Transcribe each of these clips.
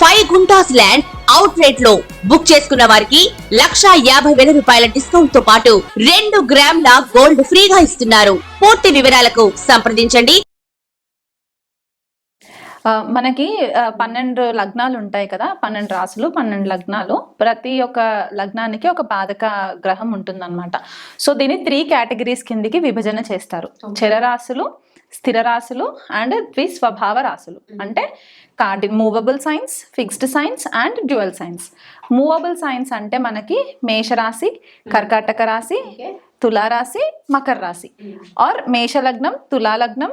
Five guntas land అవుట్ రేట్లో బుక్ చేసుకున్న వారికి లక్షా యాభై వేల రూపాయల డిస్కౌంట్తో పాటు రెండు గ్రాముల గోల్డ్ ఫ్రీగా ఇస్తున్నారు. పూర్తి వివరాలకు సంప్రదించండి. మనకి పన్నెండు లగ్నాలు ఉంటాయి కదా పన్నెండు రాసులు పన్నెండు లగ్నాలు. ప్రతి ఒక్క లగ్నానికి ఒక బాధక గ్రహం ఉంటుందన్నమాట. సో దీన్ని త్రీ కేటగిరీస్ కిందికి విభజన చేస్తారు. చరరాశులు స్థిర రాశులు అండ్ ద్విస్వభావ రాశులు అంటే Cardy movable signs fixed signs and dual signs movable signs అంటే మనకి మేషరాశి కర్కాటక రాశి తులారాశి మకర రాశి. ఆర్ మేష లగ్నం తులా లగ్నం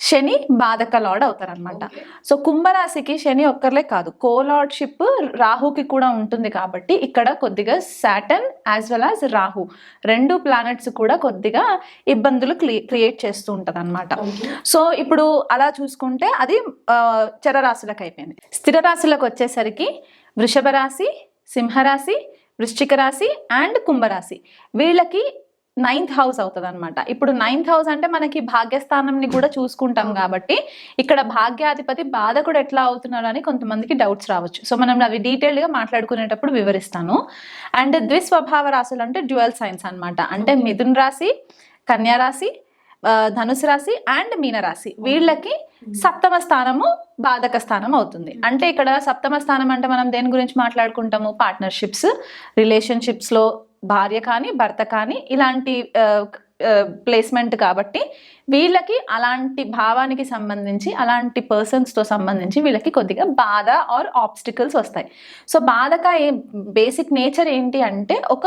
శని బాధక లార్డ్ అవుతారనమాట సో కుంభరాశికి శని ఒక్కర్లే కాదు. కోలార్డ్షిప్ రాహుకి కూడా ఉంటుంది కాబట్టి ఇక్కడ కొద్దిగా Saturn as well as Rahu రెండు ప్లానెట్స్ కూడా కొద్దిగా ఇబ్బందులు క్రియేట్ చేస్తూ ఉంటుంది అనమాట సో ఇప్పుడు అలా చూసుకుంటే అది చరరాశులకు అయిపోయింది. స్థిర రాశులకు వచ్చేసరికి వృషభ రాశి సింహరాశి వృశ్చిక రాశి అండ్ కుంభరాశి. వీళ్ళకి నైన్త్ హౌస్ అవుతుంది అనమాట ఇప్పుడు నైన్త్ హౌస్ అంటే మనకి భాగ్యస్థానంని కూడా చూసుకుంటాం కాబట్టి ఇక్కడ భాగ్యాధిపతి బాధకుడు ఎట్లా అవుతున్నాడు అని కొంతమందికి డౌట్స్ రావచ్చు. సో మనం అవి డీటెయిల్డ్గా మాట్లాడుకునేటప్పుడు వివరిస్తాను. అండ్ ద్విస్వభావ రాశులు అంటే డ్యువల్ సైన్స్ అన్నమాట. అంటే మిథున్ రాశి కన్యా రాశి ధనుసు రాశి అండ్ మీనరాశి వీళ్ళకి సప్తమ స్థానము బాధక స్థానం అవుతుంది. అంటే ఇక్కడ సప్తమ స్థానం అంటే మనం దేని గురించి మాట్లాడుకుంటాము? పార్ట్నర్షిప్స్ రిలేషన్షిప్స్లో భార్య కానీ భర్త కానీ ఇలాంటి ప్లేస్మెంట్ కాబట్టి వీళ్ళకి అలాంటి భావానికి సంబంధించి అలాంటి పర్సన్స్తో సంబంధించి వీళ్ళకి కొద్దిగా బాధ ఆర్ ఆబ్స్టికల్స్ వస్తాయి. సో బాధక ఏ బేసిక్ నేచర్ ఏంటి అంటే ఒక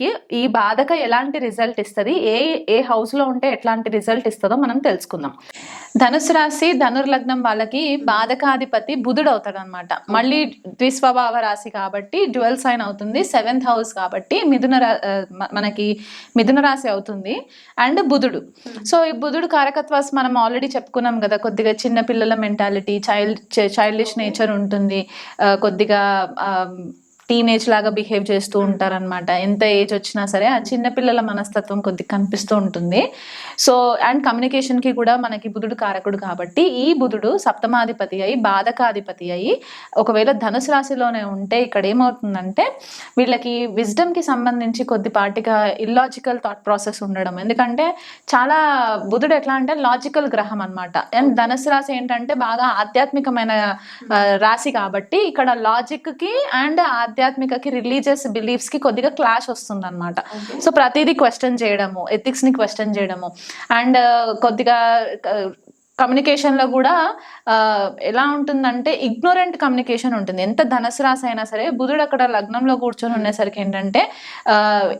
లగ్నానికి ఈ బాధక ఎలాంటి రిజల్ట్ ఇస్తుంది? ఏ ఏ హౌస్లో ఉంటే ఎట్లాంటి రిజల్ట్ ఇస్తుందో మనం తెలుసుకుందాం. ధనుసు రాశి ధనుర్లగ్నం వాళ్ళకి బాధకాధిపతి బుధుడు అవుతాడు అనమాట మళ్ళీ ద్విస్వభావ రాశి కాబట్టి డ్యువల్ సైన్ అవుతుంది సెవెంత్ హౌస్ కాబట్టి మిథున మనకి మిథున రాశి అవుతుంది అండ్ బుధుడు. సో ఈ బుధుడు కారకత్వాస్ మనం ఆల్రెడీ చెప్పుకున్నాం కదా కొద్దిగా చిన్న పిల్లల మెంటాలిటీ చైల్డ్ చైల్డిష్ నేచర్ ఉంటుంది. కొద్దిగా టీనేజ్ లాగా బిహేవ్ చేస్తూ ఉంటారనమాట ఎంత ఏజ్ వచ్చినా సరే ఆ చిన్న పిల్లల మనస్తత్వం కొద్దిగా కనిపిస్తూ ఉంటుంది. సో అండ్ కమ్యూనికేషన్కి కూడా మనకి బుధుడు కారకుడు కాబట్టి ఈ బుధుడు సప్తమాధిపతి అయి బాధకాధిపతి అయి ఒకవేళ ధనుసు రాశిలోనే ఉంటే ఇక్కడ ఏమవుతుందంటే వీళ్ళకి wisdom-కి సంబంధించి కొద్దిపాటిగా ఇల్లాజికల్ థాట్ ప్రాసెస్ ఉండడం. ఎందుకంటే చాలా బుధుడు ఎట్లా అంటే లాజికల్ గ్రహం అన్నమాట. అండ్ ధనుసు రాశి ఏంటంటే బాగా ఆధ్యాత్మికమైన ఆ, రాశి కాబట్టి ఇక్కడ లాజిక్కి అండ్ ఆధ్యాత్మికకి రిలీజియస్ బిలీఫ్స్కి కొద్దిగా క్లాష్ వస్తుంది అనమాట సో ప్రతిదీ క్వశ్చన్ చేయడము ఎథిక్స్ని క్వశ్చన్ చేయడము. అండ్ కొద్దిగా కమ్యూనికేషన్లో కూడా ఎలా ఉంటుందంటే ఇగ్నోరెంట్ కమ్యూనికేషన్ ఉంటుంది. ఎంత ధనసు రాశి అయినా సరే బుధుడు అక్కడ లగ్నంలో కూర్చొని ఉండేసరికి ఏంటంటే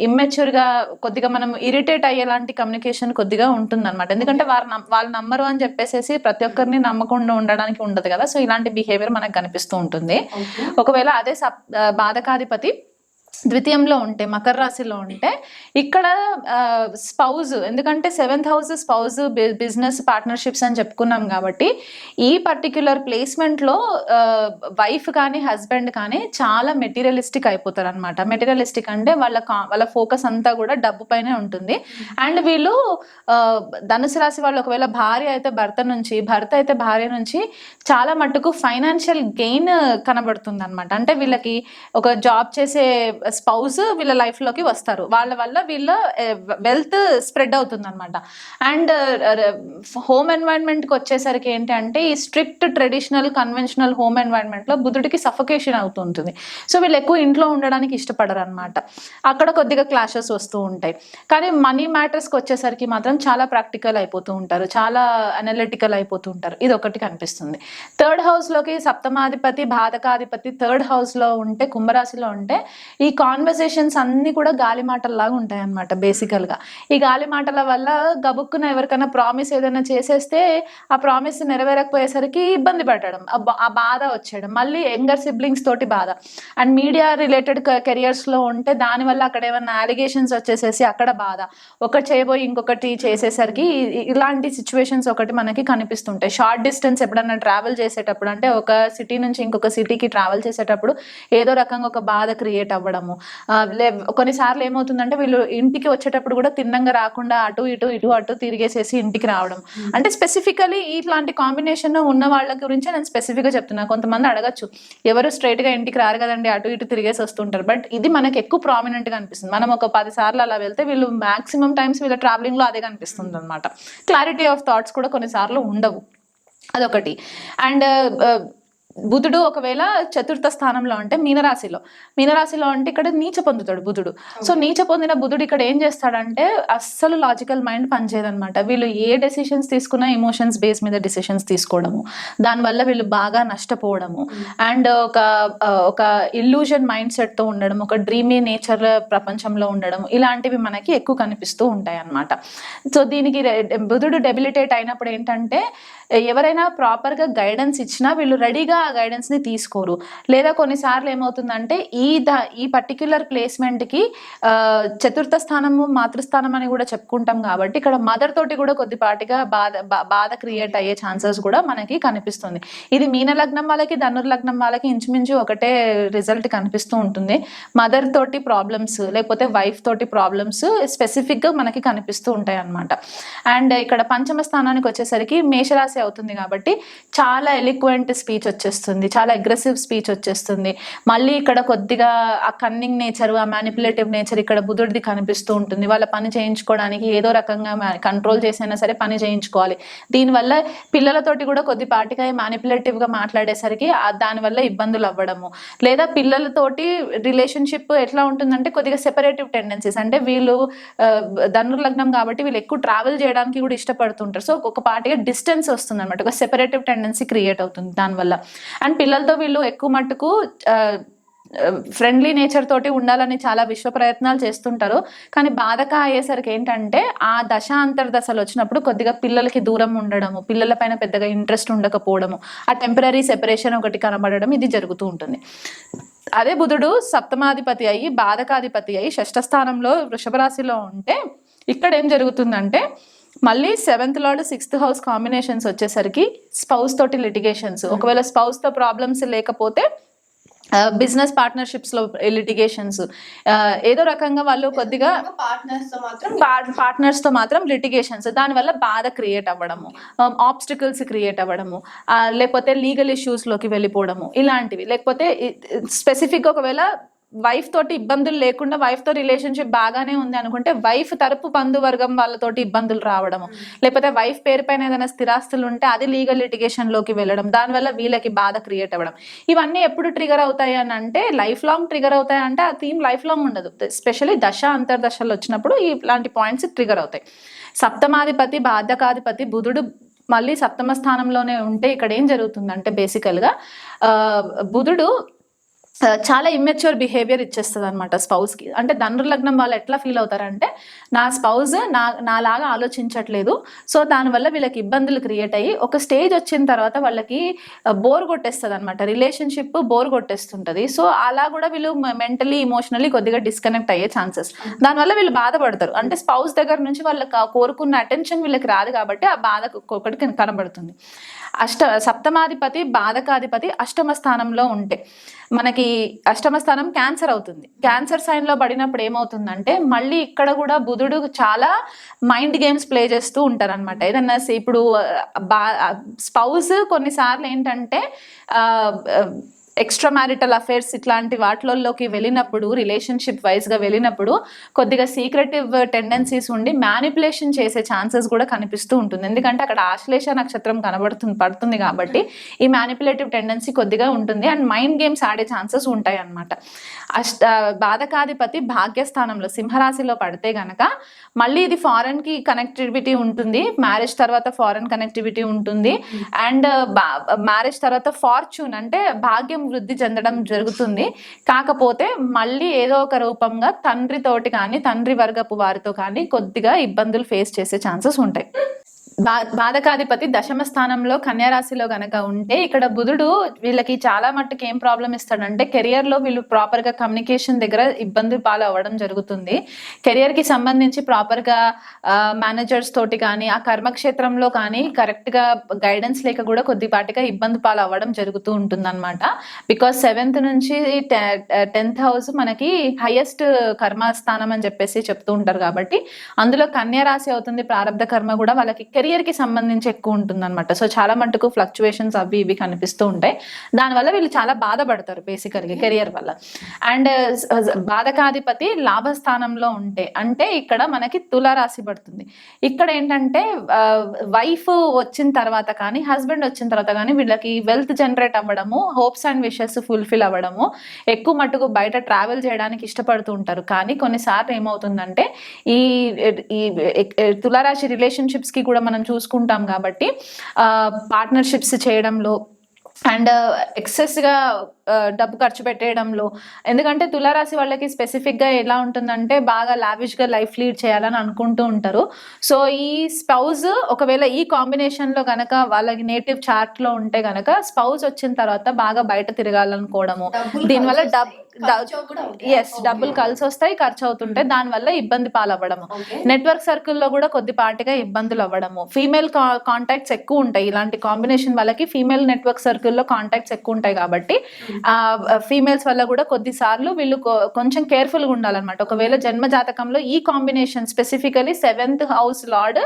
ఇమ్మెచ్యూర్గా కొద్దిగా మనం ఇరిటేట్ అయ్యేలాంటి కమ్యూనికేషన్ కొద్దిగా ఉంటుంది అనమాట ఎందుకంటే వారు వాళ్ళు నమ్మరు అని చెప్పేసి ప్రతి ఒక్కరిని నమ్మకుండా ఉండడానికి ఉండదు కదా. సో ఇలాంటి బిహేవియర్ మనకు కనిపిస్తూ ఉంటుంది. ఒకవేళ అదే సప్ బాధకాధిపతి ద్వితీయంలో ఉంటే మకర రాశిలో ఉంటే ఇక్కడ స్పౌజ్ ఎందుకంటే seventh house spouse business partnerships అని చెప్పుకున్నాం కాబట్టి ఈ పర్టిక్యులర్ ప్లేస్మెంట్లో వైఫ్ కానీ హస్బెండ్ కానీ చాలా మెటీరియలిస్టిక్ అయిపోతారు అనమాట మెటీరియలిస్టిక్ అంటే వాళ్ళ కా- వాళ్ళ ఫోకస్ అంతా కూడా డబ్బు పైనే ఉంటుంది. అండ్ వీళ్ళు ధనుసు రాశి వాళ్ళు ఒకవేళ భార్య అయితే భర్త నుంచి భర్త అయితే భార్య నుంచి చాలా మట్టుకు ఫైనాన్షియల్ గెయిన్ కనబడుతుంది అనమాట అంటే వీళ్ళకి ఒక జాబ్ చేసే స్పౌస్ వీళ్ళ లైఫ్లోకి వస్తారు. వాళ్ళ వల్ల వీళ్ళ వెల్త్ స్ప్రెడ్ అవుతుంది అనమాట అండ్ హోమ్ ఎన్వైరన్మెంట్కి వచ్చేసరికి ఏంటి అంటే ఈ స్ట్రిక్ట్ ట్రెడిషనల్ కన్వెన్షనల్ హోమ్ ఎన్వైరన్మెంట్లో బుధుడికి సఫకేషన్ అవుతుంటుంది. సో వీళ్ళు ఎక్కువ ఇంట్లో ఉండడానికి ఇష్టపడరు అనమాట అక్కడ కొద్దిగా క్లాషెస్ వస్తూ ఉంటాయి. కానీ మనీ మ్యాటర్స్కి వచ్చేసరికి మాత్రం చాలా ప్రాక్టికల్ అయిపోతూ ఉంటారు. చాలా అనలిటికల్ అయిపోతూ ఉంటారు. ఇది ఒకటి కనిపిస్తుంది. థర్డ్ హౌస్లోకి సప్తమాధిపతి బాధకాధిపతి థర్డ్ హౌస్లో ఉంటే కుంభరాశిలో ఉంటే ఈ కాన్వర్సేషన్స్ అన్నీ కూడా గాలి మాటల్లాగా ఉంటాయి అనమాట బేసికల్గా ఈ గాలి మాటల వల్ల గబుక్కున ఎవరికైనా ప్రామిస్ ఏదైనా చేసేస్తే ఆ ప్రామిస్ నెరవేరకపోయేసరికి ఇబ్బంది పడడం ఆ బాధ వచ్చేయడం మళ్ళీ యంగర్ సిబ్లింగ్స్ తోటి బాధ. అండ్ మీడియా రిలేటెడ్ కెరియర్స్లో ఉంటే దానివల్ల అక్కడ ఏమైనా అలిగేషన్స్ వచ్చేసేసి అక్కడ బాధ. ఒకటి చేయబోయి ఇంకొకటి చేసేసరికి ఇలాంటి సిచ్యువేషన్స్ ఒకటి మనకి కనిపిస్తుంటాయి. షార్ట్ డిస్టెన్స్ ఎప్పుడన్నా ట్రావెల్ చేసేటప్పుడు అంటే ఒక సిటీ నుంచి ఇంకొక సిటీకి ట్రావెల్ చేసేటప్పుడు ఏదో రకంగా ఒక బాధ క్రియేట్ అవ్వడం లే కొన్నిసార్లు ఏమవుతుందంటే వీళ్ళు ఇంటికి వచ్చేటప్పుడు కూడా తిన్నంగా రాకుండా అటు ఇటు ఇటు అటు తిరిగేసేసి ఇంటికి రావడం. అంటే స్పెసిఫికలీ ఇట్లాంటి కాంబినేషన్ ఉన్న వాళ్ళ గురించి నేను స్పెసిఫిక్గా చెప్తున్నా. కొంతమంది అడగచ్చు ఎవరు స్ట్రైట్గా ఇంటికి రారు కదండి అటు ఇటు తిరిగేసి వస్తుంటారు. బట్ ఇది మనకి ఎక్కువ ప్రామినెంట్గా అనిపిస్తుంది. మనం ఒక పది సార్లు అలా వెళ్తే వీళ్ళు మాక్సిమం టైమ్స్ వీళ్ళ ట్రావెలింగ్లో అదే కనిపిస్తుంది అనమాట క్లారిటీ ఆఫ్ థాట్స్ కూడా కొన్నిసార్లు ఉండవు. అదొకటి. అండ్ బుధుడు ఒకవేళ చతుర్థ స్థానంలో అంటే మీనరాశిలో. మీనరాశిలో అంటే ఇక్కడ నీచ పొందుతాడు బుధుడు. సో నీచ పొందిన బుధుడు ఇక్కడ ఏం చేస్తాడంటే అస్సలు లాజికల్ మైండ్ పనిచేయదనమాట వీళ్ళు ఏ డెసిషన్స్ తీసుకున్నా ఎమోషన్స్ బేస్ మీద డెసిషన్స్ తీసుకోవడము. దానివల్ల వీళ్ళు బాగా నష్టపోవడము. అండ్ ఒక ఒక ఇల్యూజన్ మైండ్ సెట్తో ఉండడం ఒక డ్రీమీ నేచర్ ప్రపంచంలో ఉండడం ఇలాంటివి మనకి ఎక్కువ కనిపిస్తూ ఉంటాయి అన్నమాట సో దీనికి బుధుడు డెబిలిటేట్ అయినప్పుడు ఏంటంటే ఎవరైనా ప్రాపర్గా గైడెన్స్ ఇచ్చినా వీళ్ళు రెడీగా ఆ గైడెన్స్ని తీసుకోరు. లేదా కొన్నిసార్లు ఏమవుతుందంటే ఈ ద ఈ పర్టిక్యులర్ ప్లేస్మెంట్కి చతుర్థ స్థానము మాతృస్థానం అని కూడా చెప్పుకుంటాం కాబట్టి ఇక్కడ మదర్ తోటి కూడా కొద్దిపాటిగా బాధ బా- బాధ క్రియేట్ అయ్యే ఛాన్సెస్ కూడా మనకి కనిపిస్తుంది. ఇది మీన లగ్నం వాళ్ళకి ధనుర్ లగ్నం వాళ్ళకి ఇంచుమించు ఒకటే రిజల్ట్ కనిపిస్తూ ఉంటుంది. మదర్ తోటి ప్రాబ్లమ్స్ లేకపోతే వైఫ్ తోటి ప్రాబ్లమ్స్ స్పెసిఫిక్గా మనకి కనిపిస్తూ ఉంటాయి అన్నమాట అండ్ ఇక్కడ పంచమ స్థానానికి వచ్చేసరికి మేషరాశి అవుతుంది కాబట్టి చాలా ఎలిక్వెంట్ స్పీచ్ వచ్చేస్తుంది. చాలా అగ్రెసివ్ స్పీచ్ వచ్చేస్తుంది. మళ్ళీ ఇక్కడ కొద్దిగా ఆ కన్నింగ్ నేచర్ ఆ మ్యానిపులేటివ్ నేచర్ ఇక్కడ బుధుడిది కనిపిస్తూ ఉంటుంది. వాళ్ళ పని చేయించుకోవడానికి ఏదో రకంగా కంట్రోల్ చేసైనా సరే పని చేయించుకోవాలి. దీనివల్ల పిల్లలతోటి కూడా కొద్దిపాటిగా మ్యానిపులేటివ్గా మాట్లాడేసరికి దానివల్ల ఇబ్బందులు అవ్వడము. లేదా పిల్లలతోటి రిలేషన్షిప్ ఎట్లా ఉంటుందంటే కొద్దిగా సెపరేటివ్ టెండెన్సీస్ అంటే వీళ్ళు ధనుర్లగ్నం కాబట్టి వీళ్ళు ఎక్కువ ట్రావెల్ చేయడానికి కూడా ఇష్టపడుతుంటారు. సో ఒక పాటిగా డిస్టెన్స్ వస్తుంది అనమాట ఒక సెపరేటివ్ టెండెన్సీ క్రియేట్ అవుతుంది దానివల్ల. అండ్ పిల్లలతో వీళ్ళు ఎక్కువ మట్టుకు ఫ్రెండ్లీ నేచర్ తోటి ఉండాలని చాలా విశ్వ ప్రయత్నాలు చేస్తుంటారు. కానీ బాధక అయ్యేసరికి ఏంటంటే ఆ దశ అంతర్దశలు వచ్చినప్పుడు కొద్దిగా పిల్లలకి దూరం ఉండడము పిల్లల పైన పెద్దగా ఇంట్రెస్ట్ ఉండకపోవడము ఆ టెంపరీ సెపరేషన్ ఒకటి కనబడడం ఇది జరుగుతూ ఉంటుంది. అదే బుధుడు సప్తమాధిపతి అయ్యి బాధకాధిపతి అయ్యి షష్ఠ స్థానంలో వృషభ రాశిలో ఉంటే ఇక్కడ ఏం జరుగుతుందంటే మళ్ళీ seventh lord sixth house combinations వచ్చేసరికి స్పౌస్ తోటి లిటిగేషన్స్ ఒకవేళ స్పౌస్తో ప్రాబ్లమ్స్ లేకపోతే బిజినెస్ పార్ట్నర్షిప్స్లో లిటిగేషన్స్ ఏదో రకంగా వాళ్ళు కొద్దిగా పార్ట్నర్స్తో మాత్రం పార్ట్నర్స్తో మాత్రం లిటిగేషన్స్ దానివల్ల బాధ క్రియేట్ అవ్వడము ఆబ్స్టికల్స్ క్రియేట్ అవ్వడము లేకపోతే లీగల్ ఇష్యూస్లోకి వెళ్ళిపోవడము ఇలాంటివి. లేకపోతే స్పెసిఫిక్ ఒకవేళ వైఫ్ తోటి ఇబ్బందులు లేకుండా వైఫ్తో రిలేషన్షిప్ బాగానే ఉంది అనుకుంటే వైఫ్ తరపు బంధువర్గం వాళ్ళతోటి ఇబ్బందులు రావడము. లేకపోతే వైఫ్ పేరు పైన ఏదైనా స్థిరాస్తులు ఉంటే అది లీగల్ లిటిగేషన్లోకి వెళ్ళడం. దానివల్ల వీళ్ళకి బాధ క్రియేట్ అవ్వడం. ఇవన్నీ ఎప్పుడు ట్రిగర్ అవుతాయి అని అంటే లైఫ్ లాంగ్ ట్రిగర్ అవుతాయి అంటే ఆ థీమ్ లైఫ్ లాంగ్ ఉండదు. స్పెషల్లీ దశ అంతర్దశలు వచ్చినప్పుడు ఇలాంటి పాయింట్స్ ట్రిగర్ అవుతాయి. సప్తమాధిపతి బాధకాధిపతి బుధుడు మళ్ళీ సప్తమ స్థానంలోనే ఉంటే ఇక్కడ ఏం జరుగుతుందంటే బేసికల్గా బుధుడు చాలా ఇమ్మెచ్యూర్ బిహేవియర్ ఇచ్చేస్తుంది అనమాట స్పౌస్కి. అంటే ధనుర్ లగ్నం వాళ్ళు ఎట్లా ఫీల్ అవుతారంటే నా స్పౌజ్ నా నాలాగా ఆలోచించట్లేదు. సో దానివల్ల వీళ్ళకి ఇబ్బందులు క్రియేట్ అయ్యి ఒక స్టేజ్ వచ్చిన తర్వాత వాళ్ళకి బోర్ కొట్టేస్తుంది అనమాట రిలేషన్షిప్ బోర్ కొట్టేస్తుంటుంది. సో అలా కూడా వీళ్ళు మెంటలీ ఇమోషనలీ కొద్దిగా డిస్కనెక్ట్ అయ్యే ఛాన్సెస్. దానివల్ల వీళ్ళు బాధపడతారు. అంటే స్పౌస్ దగ్గర నుంచి వాళ్ళకి కోరుకున్న అటెన్షన్ వీళ్ళకి రాదు కాబట్టి ఆ బాధ ఒకటి కనబడుతుంది. అష్ట సప్తమాధిపతి బాధకాధిపతి అష్టమ స్థానంలో ఉంటే. మనకి అష్టమ స్థానం క్యాన్సర్ అవుతుంది. క్యాన్సర్ సైన్లో పడినప్పుడు ఏమవుతుందంటే మళ్ళీ ఇక్కడ కూడా బుధుడు చాలా మైండ్ గేమ్స్ ప్లే చేస్తూ ఉంటారు అనమాట ఏదన్నా ఇప్పుడు బా స్పౌస్ కొన్నిసార్లు ఏంటంటే ఎక్స్ట్రా మ్యారిటల్ అఫైర్స్ ఇట్లాంటి వాటిలోకి వెళ్ళినప్పుడు రిలేషన్షిప్ వైజ్గా వెళ్ళినప్పుడు కొద్దిగా సీక్రెటివ్ టెండెన్సీస్ ఉండి మ్యానిపులేషన్ చేసే ఛాన్సెస్ కూడా కనిపిస్తూ ఉంటుంది. ఎందుకంటే అక్కడ ఆశ్లేష నక్షత్రం కనబడుతుంది పడుతుంది కాబట్టి ఈ మ్యానిపులేటివ్ టెండెన్సీ కొద్దిగా ఉంటుంది అండ్ మైండ్ గేమ్స్ ఆడే ఛాన్సెస్ ఉంటాయి అన్నమాట అష్ట బాధకాధిపతి భాగ్యస్థానంలో సింహరాశిలో పడితే గనక మళ్ళీ ఇది ఫారెన్కి కనెక్టివిటీ ఉంటుంది మ్యారేజ్ తర్వాత ఫారెన్ కనెక్టివిటీ ఉంటుంది అండ్ మ్యారేజ్ తర్వాత ఫార్చ్యూన్ అంటే భాగ్యం వృద్ధి చెందడం జరుగుతుంది. కాకపోతే మళ్ళీ ఏదో ఒక రూపంగా తండ్రి తోటి కానీ తండ్రి వర్గపు వారితో కానీ కొద్దిగా ఇబ్బందులు ఫేస్ చేసే ఛాన్సెస్ ఉంటాయి. బాధకాధిపతి దశమ స్థానంలో కన్యారాశిలో గనక ఉంటే ఇక్కడ బుధుడు వీళ్ళకి చాలా మట్టుకు ఏం ప్రాబ్లం ఇస్తాడంటే కెరియర్లో వీళ్ళు ప్రాపర్గా కమ్యూనికేషన్ దగ్గర ఇబ్బంది పాలు అవ్వడం జరుగుతుంది. కెరియర్కి సంబంధించి ప్రాపర్గా మేనేజర్స్ తోటి కానీ ఆ కర్మక్షేత్రంలో కానీ కరెక్ట్గా గైడెన్స్ లేక కూడా కొద్దిపాటిగా ఇబ్బంది పాలు అవ్వడం జరుగుతూ ఉంటుంది అనమాట బికాస్ సెవెంత్ నుంచి టెన్త్ హౌస్ మనకి హైయెస్ట్ కర్మ స్థానం అని చెప్పేసి చెప్తూ ఉంటారు కాబట్టి అందులో కన్యా రాశి అవుతుంది ప్రారంభ కర్మ కూడా వాళ్ళకి కెరియర్ కి సంబంధించి ఎక్కువ ఉంటుంది అనమాట సో చాలా మటుకు ఫ్లక్చువేషన్స్ అవి ఇవి కనిపిస్తూ ఉంటాయి. దానివల్ల వీళ్ళు చాలా బాధపడతారు బేసికల్గా కెరియర్ వల్ల. అండ్ uh, బాధకాధిపతి లాభస్థానంలో ఉంటే అంటే ఇక్కడ మనకి తులారాశి పడుతుంది. ఇక్కడ ఏంటంటే uh, వైఫ్ వచ్చిన తర్వాత కానీ హస్బెండ్ వచ్చిన తర్వాత కానీ వీళ్ళకి వెల్త్ జనరేట్ అవ్వడము హోప్స్ అండ్ విషెస్ ఫుల్ఫిల్ అవ్వడము ఎక్కువ మటుకు బయట ట్రావెల్ చేయడానికి ఇష్టపడుతూ ఉంటారు. కానీ కొన్నిసార్లు ఏమవుతుందంటే ఈ ఈ తులారాశి రిలేషన్షిప్స్కి కూడా మనం చూసుకుంటాం కాబట్టి పార్ట్నర్షిప్స్ చేయడంలో అండ్ ఎక్సెస్గా డబ్బు ఖర్చు పెట్టేయడంలో. ఎందుకంటే తులారాశి వాళ్ళకి స్పెసిఫిక్గా ఎలా ఉంటుందంటే బాగా లావిష్గా లైఫ్ లీడ్ చేయాలని అనుకుంటూ ఉంటారు. సో ఈ స్పౌజ్ ఒకవేళ ఈ కాంబినేషన్లో గనక వాళ్ళకి నేటివ్ చార్ట్లో ఉంటే గనక స్పౌజ్ వచ్చిన తర్వాత బాగా బయట తిరగాలనుకోవడము. దీనివల్ల డబ్ ఎస్ డబ్బులు కలిసి వస్తాయి ఖర్చు అవుతుంటాయి దానివల్ల ఇబ్బంది పాలవ్వడము. నెట్వర్క్ సర్కిల్లో కూడా కొద్దిపాటిగా ఇబ్బందులు అవ్వడము. ఫీమేల్ కాంటాక్ట్స్ ఎక్కువ ఉంటాయి. ఇలాంటి కాంబినేషన్ వాళ్ళకి ఫీమేల్ నెట్వర్క్ సర్కిల్లో కాంటాక్ట్స్ ఎక్కువ ఉంటాయి కాబట్టి ఆ ఫీమేల్స్ వల్ల కూడా కొద్దిసార్లు వీళ్ళు కొంచెం కేర్ఫుల్గా ఉండాలన్నమాట. ఒకవేళ జన్మ జాతకంలో ఈ combination specifically seventh house lord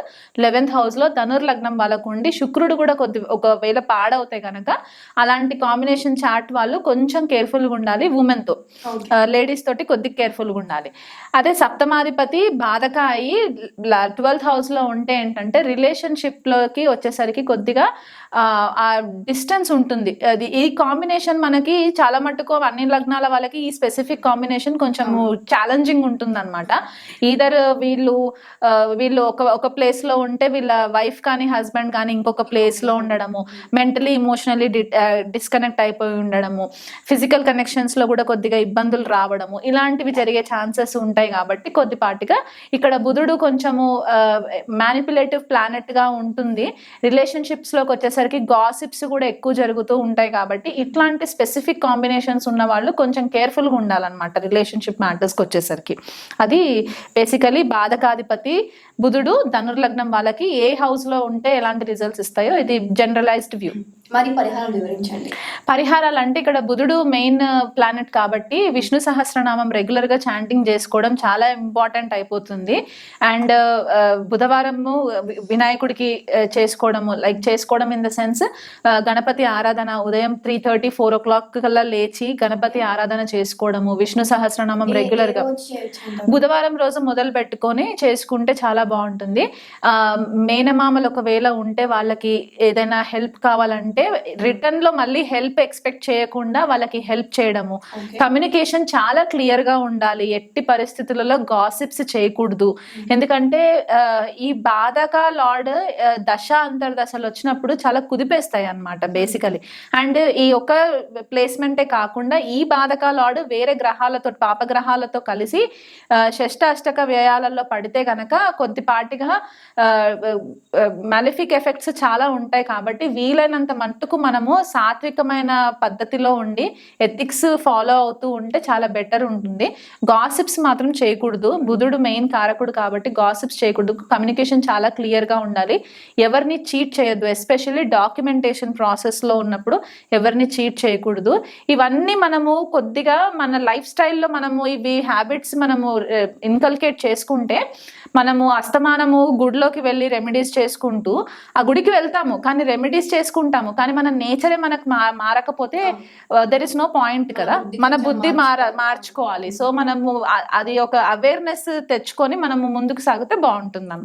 eleventh హౌస్లో ధనుర్ లగ్నం వాళ్ళకు ఉండి శుక్రుడు కూడా కొద్ది ఒకవేళ పాడవుతాయి కనుక అలాంటి కాంబినేషన్ చార్ట్ వాళ్ళు కొంచెం కేర్ఫుల్గా ఉండాలి. ఉమెన్ తో లేడీస్ తోటి కొద్దిగా కేర్ఫుల్గా ఉండాలి. అదే సప్తమాధిపతి బాధక అయి ట్వెల్త్ హౌస్లో ఉంటే ఏంటంటే రిలేషన్షిప్లోకి వచ్చేసరికి కొద్దిగా ఆ, ఆ డిస్టెన్స్ ఉంటుంది. అది ఈ కాంబినేషన్ మనకి చాలా మట్టుకు అన్ని లగ్నాల వాళ్ళకి ఈ స్పెసిఫిక్ కాంబినేషన్ కొంచెం ఛాలెంజింగ్ ఉంటుంది అనమాట ఈధర్ వీళ్ళు ఆ, వీళ్ళు ఒక ఒక ప్లేస్లో ఉంటే వీళ్ళ వైఫ్ కానీ హస్బెండ్ కానీ ఇంకొక ప్లేస్లో ఉండడము మెంటలీ ఇమోషనలీ డిస్కనెక్ట్ అయిపోయి ఉండడము ఫిజికల్ కనెక్షన్స్లో కూడా కొద్దిగా ఇబ్బందులు రావడము ఇలాంటివి జరిగే ఛాన్సెస్ ఉంటాయి కాబట్టి కొద్దిపాటిగా ఇక్కడ బుధుడు కొంచెము మ్యానిపులేటివ్ ప్లానెట్గా ఉంటుంది. రిలేషన్షిప్స్లోకి వచ్చేసరికి గాసిప్స్ కూడా ఎక్కువ జరుగుతూ ఉంటాయి కాబట్టి ఇట్లాంటి స్పెసిఫిక్ కాంబినేషన్స్ ఉన్న వాళ్ళు కొంచెం కేర్ఫుల్గా ఉండాలన్నమాట రిలేషన్షిప్ మ్యాటర్స్కి వచ్చేసరికి. అది బేసికలీ బాధకాధిపతి బుధుడు ధనుర్లగ్నం వాళ్ళకి ఏ హౌస్లో ఉంటే ఎలాంటి రిజల్ట్స్ ఇస్తాయో ఇది జనరలైజ్డ్ వ్యూ మరి పరిహారం వివరించండి. పరిహారాలు అంటే ఇక్కడ బుధుడు మెయిన్ ప్లానెట్ కాబట్టి విష్ణు సహస్రనామం రెగ్యులర్గా చాంటింగ్ చేసుకోవడం చాలా ఇంపార్టెంట్ అయిపోతుంది. అండ్ బుధవారము వి- వినాయకుడికి ఆ, చేసుకోవడము లైక్ చేసుకోవడం ఇన్ ద సెన్స్ గణపతి ఆరాధన ఉదయం three thirty four o'clock కల్లా లేచి గణపతి ఆరాధన చేసుకోవడము విష్ణు సహస్రనామం రెగ్యులర్గా? బుధవారం రోజు మొదలు పెట్టుకొని చేసుకుంటే చాలా బాగుంటుంది. మేనమామలు ఒకవేళ ఉంటే వాళ్ళకి ఏదైనా హెల్ప్ కావాలంటే రిటర్న్లో మళ్ళీ హెల్ప్ ఎక్స్పెక్ట్ చేయకుండా వాళ్ళకి హెల్ప్ చేయడము. కమ్యూనికేషన్ చాలా క్లియర్గా ఉండాలి. ఎట్టి పరిస్థితులలో గాసిప్స్ చేయకూడదు. ఎందుకంటే ఈ బాధక లార్డ్ దశ అంతర్దశలు వచ్చినప్పుడు చాలా కుదిపేస్తాయి అన్నమాట బేసికలీ. అండ్ ఈ ఒక్క ప్లేస్మెంటే కాకుండా ఈ బాధక లార్డ్ వేరే గ్రహాలతో పాప గ్రహాలతో కలిసి ఆ, షష్ట అష్టక వ్యయాలలో పడితే గనక కొద్దిపాటిగా మెలిఫిక్ ఎఫెక్ట్స్ చాలా ఉంటాయి కాబట్టి వీలైనంత మట్టుకు మనము సాత్వికమైన పద్ధతిలో ఉండి ఎథిక్స్ ఫాలో అవుతూ ఉంటే చాలా బెటర్ ఉంటుంది. గాసిప్స్ మాత్రం చేయకూడదు. బుధుడు మెయిన్ కారకుడు కాబట్టి గాసిప్స్ చేయకూడదు. కమ్యూనికేషన్ చాలా క్లియర్గా ఉండాలి. ఎవరిని చీట్ చేయొద్దు. ఎస్పెషల్లీ డాక్యుమెంటేషన్ ప్రాసెస్లో ఉన్నప్పుడు ఎవరిని చీట్ చేయకూడదు. ఇవన్నీ మనము కొద్దిగా మన లైఫ్ స్టైల్లో మనము ఇవి హ్యాబిట్స్ మనము ఇన్కల్కేట్ చేసుకుంటే మనము అస్తమానము గుడిలోకి వెళ్ళి రెమెడీస్ చేసుకుంటూ ఆ గుడికి వెళ్తాము కానీ రెమెడీస్ చేసుకుంటాము. కానీ మన నేచరే మనకు మారకపోతే దెర్ ఇస్ నో పాయింట్ కదా. మన బుద్ధి మార మార్చుకోవాలి. సో మనము అది ఒక అవేర్నెస్ తెచ్చుకొని మనము ముందుకు సాగితే బాగుంటుంది